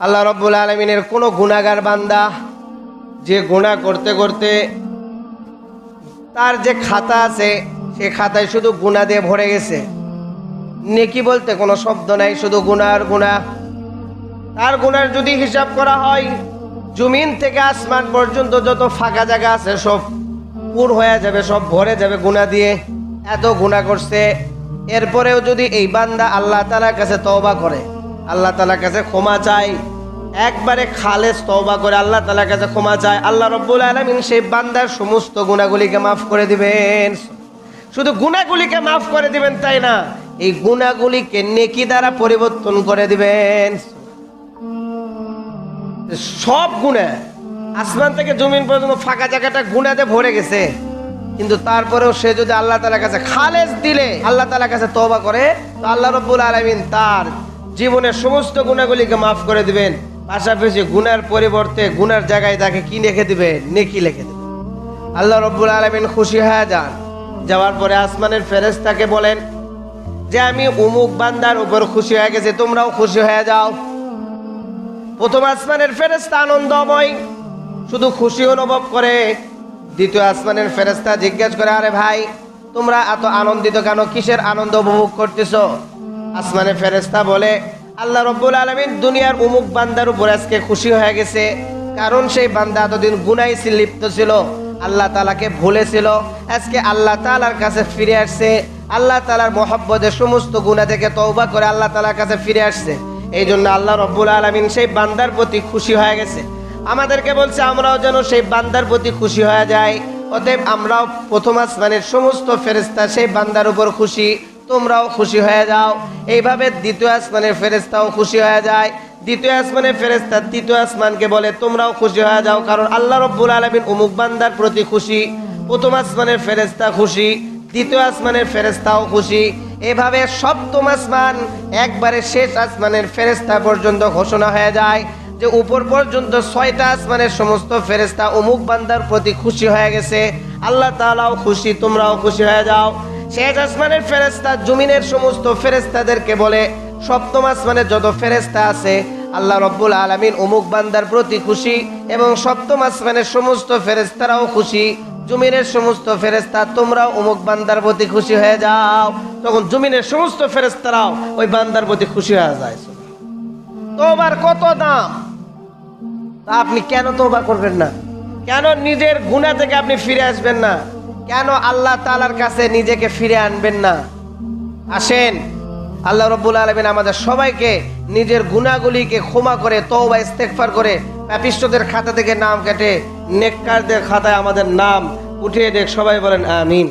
আল্লাহ রব্বুল আলমিনের কোনো গুণাগার বান্দা যে গুণা করতে করতে তার যে খাতা আছে, সে খাতায় শুধু গুণা দিয়ে ভরে গেছে। নেকি বলতে কোনো শব্দ নাই, শুধু গুনার গুণা তার গুনার যদি হিসাব করা হয়, জমিন থেকে আসমান পর্যন্ত যত ফাঁকা জায়গা আছে, সব পুর হয়ে যাবে, সব ভরে যাবে গুণা দিয়ে। এত গুণা করছে। এরপরেও যদি এই বান্দা আল্লাহ তালার কাছে তওবা করে আল্লাহ তালার কাছে ক্ষমা চায় একবারে খালেস তওবা করে আল্লাহ তালার কাছে ক্ষমা চায় আল্লাহ রব্বুল আলমিন সেই বান্দার সমস্ত গুণাগুলিকে মাফ করে দিবেন। শুধু গুণাগুলিকে মাফ করে দিবেন তাই না, এই গুণাগুলিকে নেকি দ্বারা পরিবর্তন করে দিবেন। সব গুণা আসমান থেকে জমিন পর্যন্ত ফাঁকা জায়গাটা গুণাতে ভরে গেছে। কিন্তু তারপরেও সে যদি আল্লাহ তালার কাছে খালেজ দিলে, আল্লাহ তালার কাছে তওবা করে, তো আল্লাহ রব্বুল আলমিন তার জীবনের সমস্ত গুণাগুলিকে মাফ করে দিবেন। পাশাপাশি গুনার পরিবর্তে গুনার জায়গায় তাকে কি লিখে দিবে নেকি লিখে দেবে আল্লাহ রব্বুল আলমিন খুশি হয়ে যান। যাওয়ার পরে আসমানের ফেরেশতাকে বলেন, যে আমি উমুক বান্দার উপর খুশি হয়ে গেছে, তোমরাও খুশি হয়ে যাও। প্রথম আসমানের ফেরেস্তা আনন্দময়, শুধু খুশি অনুভব করে। দ্বিতীয় আসমানের ফেরেস্তা জিজ্ঞেস করে, আরে ভাই, তোমরা এত আনন্দিত কেন? কিসের আনন্দ উপভোগ করতেছ? আসমানের ফেরেস্তা বলে, আল্লাহ রব্বুল আলমিন দুনিয়ার উমুক বান্দার উপর আজকে খুশি হয়ে গেছে। কারণ সেই বান্দা এতদিন গুনাই লিপ্ত ছিল, আল্লাহ তালাকে ভুলেছিল। আজকে আল্লাহ তালার কাছে ফিরে আসছে। আল্লাহ তালার মহব্বতের সমস্ত গুণা থেকে তৌবা করে আল্লাহ তালার কাছে ফিরে আসছে। এই জন্য আল্লাহ রব্বুল আলমিন সেই বান্দার প্রতি খুশি হয়ে গেছে। আমাদেরকে বলছে, আমরাও যেন সেই বান্দার প্রতি খুশি হয়ে যাই। অতএব আমরাও প্রথম আসমানের সমস্ত ফেরেস্তা সেই বান্দার উপর খুশি। তোমরাও খুশি হয়ে যাও। এইভাবে দ্বিতীয় আসমানের ফেরেস্তাও খুশি হয়ে যায়। দ্বিতীয় আসমানের ফেরেস্তা তৃতীয় আসমানকে বলে, তোমরাও খুশি হয়ে যাও কারণ আল্লাহ রব্বুল আলমিন অমুক বান্দার প্রতি খুশি। প্রথম আসমানের ফেরেস্তা খুশি, দ্বিতীয় আসমানের ফেরেস্তাও খুশি। এভাবে সপ্তম আসমান একবারে শেষ আসমানের ফেরেস্তা পর্যন্ত ঘোষণা হয়ে যায় যে, উপর পর্যন্ত ছয়টা আসমানের সমস্ত ফেরেস্তা অমুক বান্দার প্রতি খুশি হয়ে গেছে। আল্লাহ তাআলাও খুশি, তোমরাও খুশি হয়ে যাও। শেষ আসমানের ফেরেস্তা জমিনের সমস্ত ফেরেস্তাদেরকে বলে, সপ্তম আসমানের যত ফেরেস্তা আছে, আল্লাহ রব্বুল আলমিন অমুক বান্দার প্রতি খুশি, এবং সপ্তম আসমানের সমস্ত ফেরেস্তারাও খুশি। জমিনের সমস্ত ফেরেস্তা তোমরাও অমুক বান্দার প্রতি খুশি হয়ে যাও। তখন জমিনের সমস্ত ফেরেস্তারাও ওই বান্দার প্রতি খুশি হয়ে যায়। তোমার কত দাম? তা আপনি কেন তোবা করবেন না? কেন নিজের গুণা থেকে আপনি ফিরে আসবেন না? কেন আল্লাহ তালার কাছে নিজেকে ফিরে আনবেন না? আসেন, আল্লাহ রব্বুল আলমিন আমাদের সবাইকে নিজের গুণাগুলিকে ক্ষমা করে তো বা ইস্তেকফার করে প্যাপিষ্টদের খাতা থেকে নাম কেটে, নেককারদের খাতায় আমাদের নাম উঠিয়ে দেখ, সবাই বলেন, আমিন।